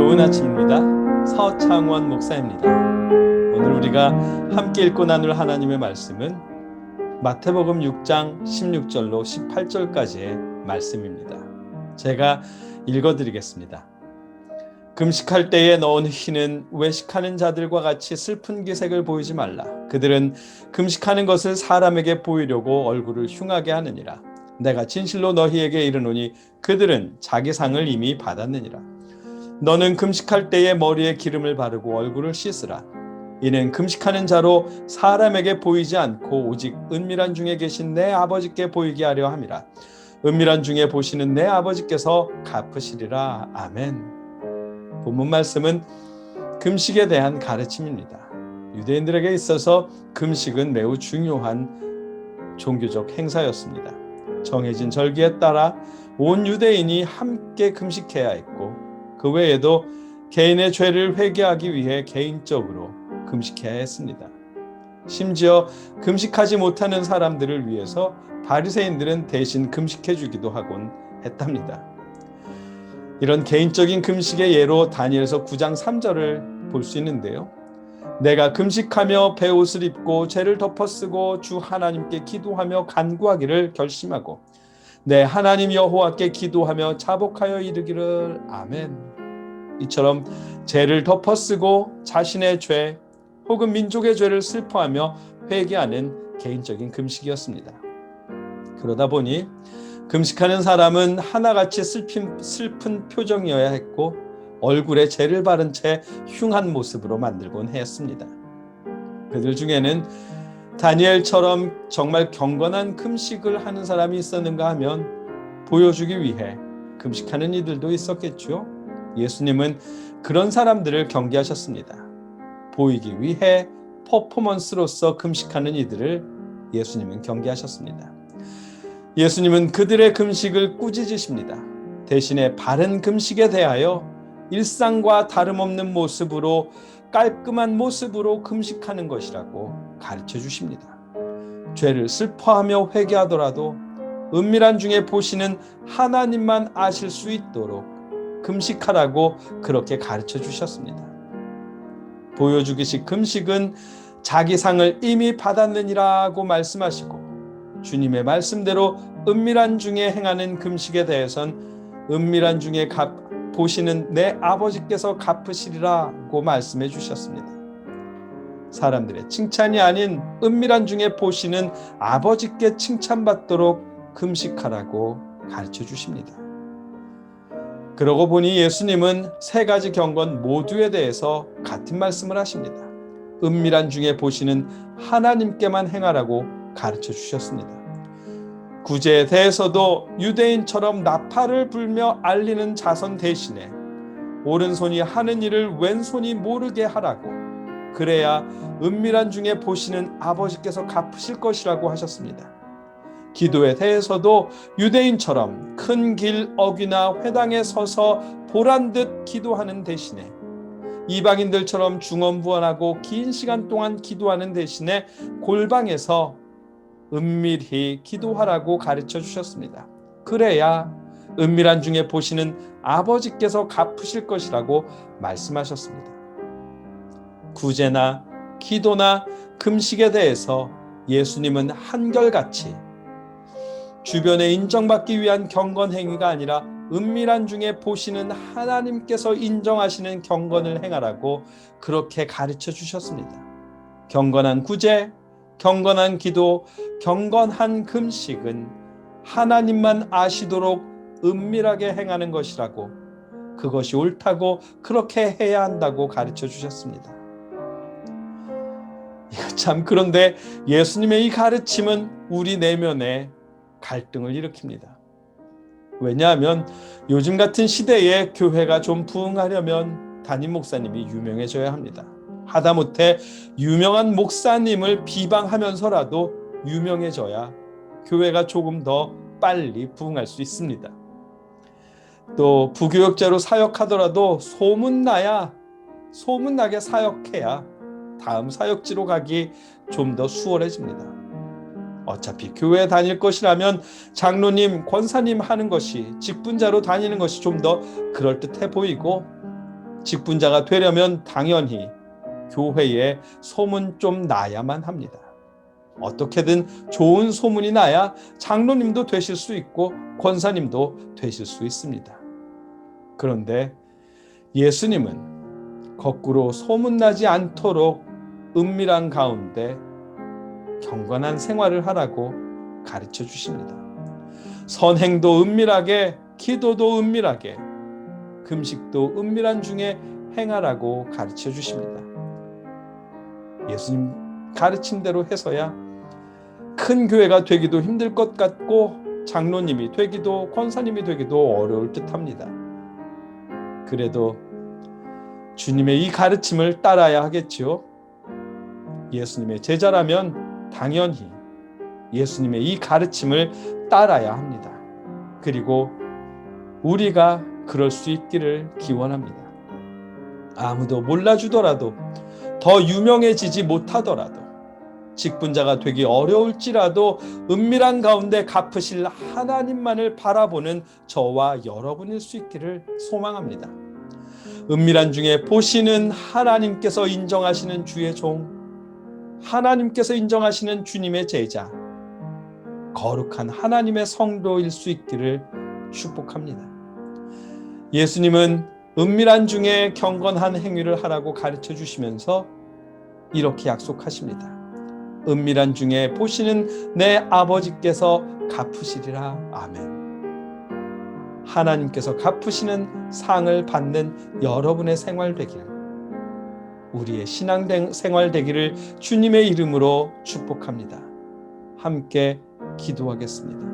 좋은 아침입니다. 서창원 목사입니다. 오늘 우리가 함께 읽고 나눌 하나님의 말씀은 마태복음 6장 16절로 18절까지의 말씀입니다. 제가 읽어 드리겠습니다. 금식할 때에 넣은 희는 외식하는 자들과 같이 슬픈 기색을 보이지 말라. 그들은 금식하는 것을 사람에게 보이려고 얼굴을 흉하게 하느니라. 내가 진실로 너희에게 이르노니 그들은 자기 상을 이미 받았느니라. 너는 금식할 때에 머리에 기름을 바르고 얼굴을 씻으라. 이는 금식하는 자로 사람에게 보이지 않고 오직 은밀한 중에 계신 내 아버지께 보이게 하려 함이라. 은밀한 중에 보시는 내 아버지께서 갚으시리라. 아멘. 본문 말씀은 금식에 대한 가르침입니다. 유대인들에게 있어서 금식은 매우 중요한 종교적 행사였습니다. 정해진 절기에 따라 온 유대인이 함께 금식해야 했고 그 외에도 개인의 죄를 회개하기 위해 개인적으로 금식해야 했습니다. 심지어 금식하지 못하는 사람들을 위해서 바리새인들은 대신 금식해 주기도 하곤 했답니다. 이런 개인적인 금식의 예로 다니엘서 9장 3절을 볼 수 있는데요. 내가 금식하며 배옷을 입고 죄를 덮어쓰고 주 하나님께 기도하며 간구하기를 결심하고 내 하나님 여호와께 기도하며 자복하여 이르기를 아멘. 이처럼 죄를 덮어쓰고 자신의 죄 혹은 민족의 죄를 슬퍼하며 회개하는 개인적인 금식이었습니다. 그러다 보니 금식하는 사람은 하나같이 슬픈, 슬픈 표정이어야 했고 얼굴에 죄를 바른 채 흉한 모습으로 만들곤 했습니다. 그들 중에는 다니엘처럼 정말 경건한 금식을 하는 사람이 있었는가 하면 보여주기 위해 금식하는 이들도 있었겠죠. 예수님은 그런 사람들을 경계하셨습니다. 보이기 위해 퍼포먼스로서 금식하는 이들을 예수님은 경계하셨습니다. 예수님은 그들의 금식을 꾸짖으십니다. 대신에 바른 금식에 대하여 일상과 다름없는 모습으로 깔끔한 모습으로 금식하는 것이라고 가르쳐 주십니다. 죄를 슬퍼하며 회개하더라도 은밀한 중에 보시는 하나님만 아실 수 있도록 금식하라고 그렇게 가르쳐 주셨습니다. 보여주기식 금식은 자기 상을 이미 받았느니라고 말씀하시고 주님의 말씀대로 은밀한 중에 행하는 금식에 대해선 은밀한 중에 갚, 보시는 내 아버지께서 갚으시리라고 말씀해 주셨습니다. 사람들의 칭찬이 아닌 은밀한 중에 보시는 아버지께 칭찬받도록 금식하라고 가르쳐 주십니다. 그러고 보니 예수님은 세 가지 경건 모두에 대해서 같은 말씀을 하십니다. 은밀한 중에 보시는 하나님께만 행하라고 가르쳐 주셨습니다. 구제에 대해서도 유대인처럼 나팔을 불며 알리는 자선 대신에 오른손이 하는 일을 왼손이 모르게 하라고 그래야 은밀한 중에 보시는 아버지께서 갚으실 것이라고 하셨습니다. 기도에 대해서도 유대인처럼 큰 길 어귀나 회당에 서서 보란 듯 기도하는 대신에 이방인들처럼 중언부언하고 긴 시간 동안 기도하는 대신에 골방에서 은밀히 기도하라고 가르쳐 주셨습니다. 그래야 은밀한 중에 보시는 아버지께서 갚으실 것이라고 말씀하셨습니다. 구제나 기도나 금식에 대해서 예수님은 한결같이 주변에 인정받기 위한 경건 행위가 아니라 은밀한 중에 보시는 하나님께서 인정하시는 경건을 행하라고 그렇게 가르쳐 주셨습니다. 경건한 구제, 경건한 기도, 경건한 금식은 하나님만 아시도록 은밀하게 행하는 것이라고 그것이 옳다고 그렇게 해야 한다고 가르쳐 주셨습니다. 참 그런데 예수님의 이 가르침은 우리 내면에 갈등을 일으킵니다. 왜냐하면 요즘 같은 시대에 교회가 좀 부흥하려면 담임 목사님이 유명해져야 합니다. 하다못해 유명한 목사님을 비방하면서라도 유명해져야 교회가 조금 더 빨리 부흥할 수 있습니다. 또 부교역자로 사역하더라도 소문나야 소문나게 사역해야 다음 사역지로 가기 좀 더 수월해집니다. 어차피 교회 다닐 것이라면 장로님, 권사님 하는 것이 직분자로 다니는 것이 좀 더 그럴듯해 보이고 직분자가 되려면 당연히 교회에 소문 좀 나야만 합니다. 어떻게든 좋은 소문이 나야 장로님도 되실 수 있고 권사님도 되실 수 있습니다. 그런데 예수님은 거꾸로 소문나지 않도록 은밀한 가운데 경건한 생활을 하라고 가르쳐 주십니다. 선행도 은밀하게, 기도도 은밀하게, 금식도 은밀한 중에 행하라고 가르쳐 주십니다. 예수님 가르침대로 해서야 큰 교회가 되기도 힘들 것 같고 장로님이 되기도 권사님이 되기도 어려울 듯 합니다. 그래도 주님의 이 가르침을 따라야 하겠지요. 예수님의 제자라면 당연히 예수님의 이 가르침을 따라야 합니다. 그리고 우리가 그럴 수 있기를 기원합니다. 아무도 몰라주더라도 더 유명해지지 못하더라도 직분자가 되기 어려울지라도 은밀한 가운데 갚으실 하나님만을 바라보는 저와 여러분일 수 있기를 소망합니다. 은밀한 중에 보시는 하나님께서 인정하시는 주의 종, 하나님께서 인정하시는 주님의 제자, 거룩한 하나님의 성도일 수 있기를 축복합니다. 예수님은 은밀한 중에 경건한 행위를 하라고 가르쳐 주시면서 이렇게 약속하십니다. 은밀한 중에 보시는 내 아버지께서 갚으시리라. 아멘. 하나님께서 갚으시는 상을 받는 여러분의 생활 되길, 우리의 신앙 생활 되기를 주님의 이름으로 축복합니다. 함께 기도하겠습니다.